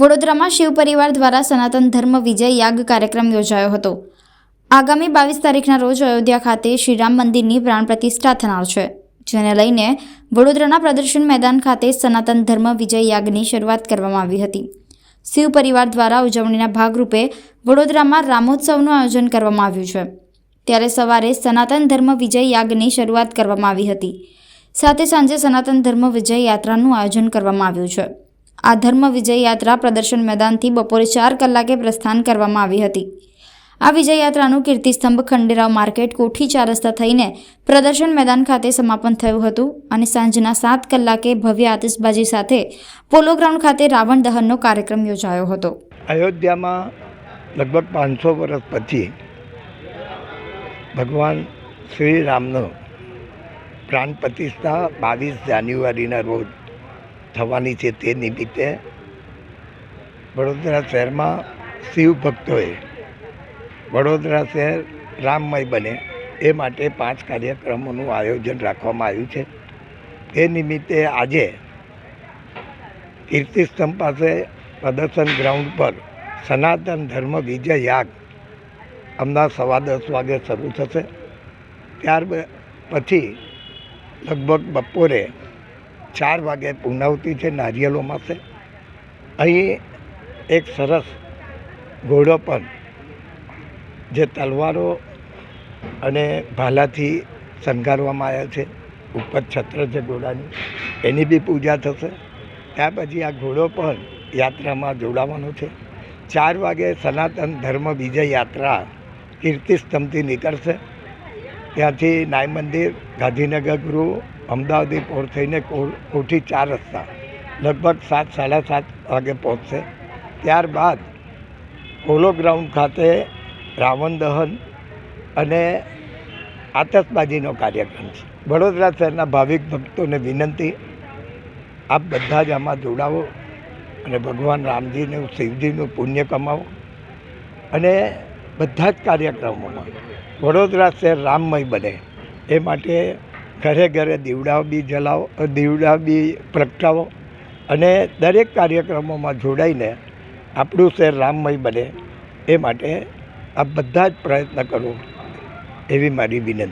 વડોદરામાં શિવ પરિવાર દ્વારા સનાતન ધર્મ વિજય યાગ કાર્યક્રમ યોજાયો હતો. આગામી બાવીસ તારીખના રોજ અયોધ્યા ખાતે શ્રીરામ મંદિરની પ્રાણ પ્રતિષ્ઠા થનાર છે, જેને લઈને વડોદરાના પ્રદર્શન મેદાન ખાતે સનાતન ધર્મ વિજય યાગની શરૂઆત કરવામાં આવી હતી. શિવ પરિવાર દ્વારા ઉજવણીના ભાગરૂપે વડોદરામાં રામોત્સવનું આયોજન કરવામાં આવ્યું છે. ત્યારે સવારે સનાતન ધર્મ વિજય યાગની શરૂઆત કરવામાં આવી હતી. સાથે સાંજે સનાતન ધર્મ વિજય યાત્રાનું આયોજન કરવામાં આવ્યું છે. આ ધર્મ વિજય યાત્રા પ્રદર્શન મેદાનથી બપોરે ચાર કલાકે પ્રસ્થાન કરવામાં આવી હતી. આ વિજય યાત્રાનું કીર્તિસ્તંભ ખંડેરાવ માર્કેટ કોઠી ચાર રસ્તા થઈને પ્રદર્શન મેદાન ખાતે સમાપન થયું હતું અને સાંજના સાત કલાકે ભવ્ય આતિશબાજી સાથે પોલો ગ્રાઉન્ડ ખાતે રાવણ દહનનો કાર્યક્રમ યોજાયો હતો. અયોધ્યામાં લગભગ પાંચસો વર્ષ પછી ભગવાન શ્રી રામનો પ્રાણ પ્રતિષ્ઠા બાવીસ જાન્યુઆરીના રોજ થવાની છે તે નિમિત્તે વડોદરા શહેરમાં શિવ ભક્તોએ વડોદરા શહેર રામમય બને એ માટે પાંચ કાર્યક્રમોનું આયોજન રાખવામાં આવ્યું છે. તે નિમિત્તે આજે કીર્તિસ્તંભ પાસે પ્રદર્શન ગ્રાઉન્ડ પર સનાતન ધર્મ વિજય યાગ હમણાં સવા દસ વાગે શરૂ થશે. ત્યાર પછી લગભગ બપોરે ચાર વાગે પૂર્ણાવતી છે નારિયેલોમાં છે અહીં એક સરસ ઘોડો પણ જે તલવારો અને ભાલાથી શણગારવામાં આવ્યા છે. ઉપર છત્ર છે ઘોડાની. એની બી પૂજા થશે. ત્યાર પછી આ ઘોડો પણ યાત્રામાં જોડાવાનો છે. ચાર વાગે સનાતન ધર્મ વિજય યાત્રા કીર્તિસ્તંભથી નીકળશે. ત્યાંથી નાય મંદિર, ગાંધીનગર ગૃહ અમદાવાદી પોર થઈને કોઠી ચાર રસ્તા, લગભગ સાત, સાડા સાત વાગે પહોંચશે. ત્યારબાદ પોલો ગ્રાઉન્ડ ખાતે રાવણ દહન અને આતશબાજીનો કાર્યક્રમ છે. વડોદરા શહેરના ભાવિક ભક્તોને વિનંતી, આપ બધા જ આમાં જોડાવો અને ભગવાન રામજીનું, શિવજીનું પુણ્ય કમાવો અને બધા જ કાર્યક્રમોમાં. વડોદરા શહેર રામમય બને. એ માટે ઘરે ઘરે દીવડા બી જલાવો, દીવડા બી પ્રગટાવો અને દરેક કાર્યક્રમોમાં જોડાઈને આપણું શહેર રામમય બને. એ માટે આ બધા જ પ્રયત્ન કરો એવી મારી વિનંતી.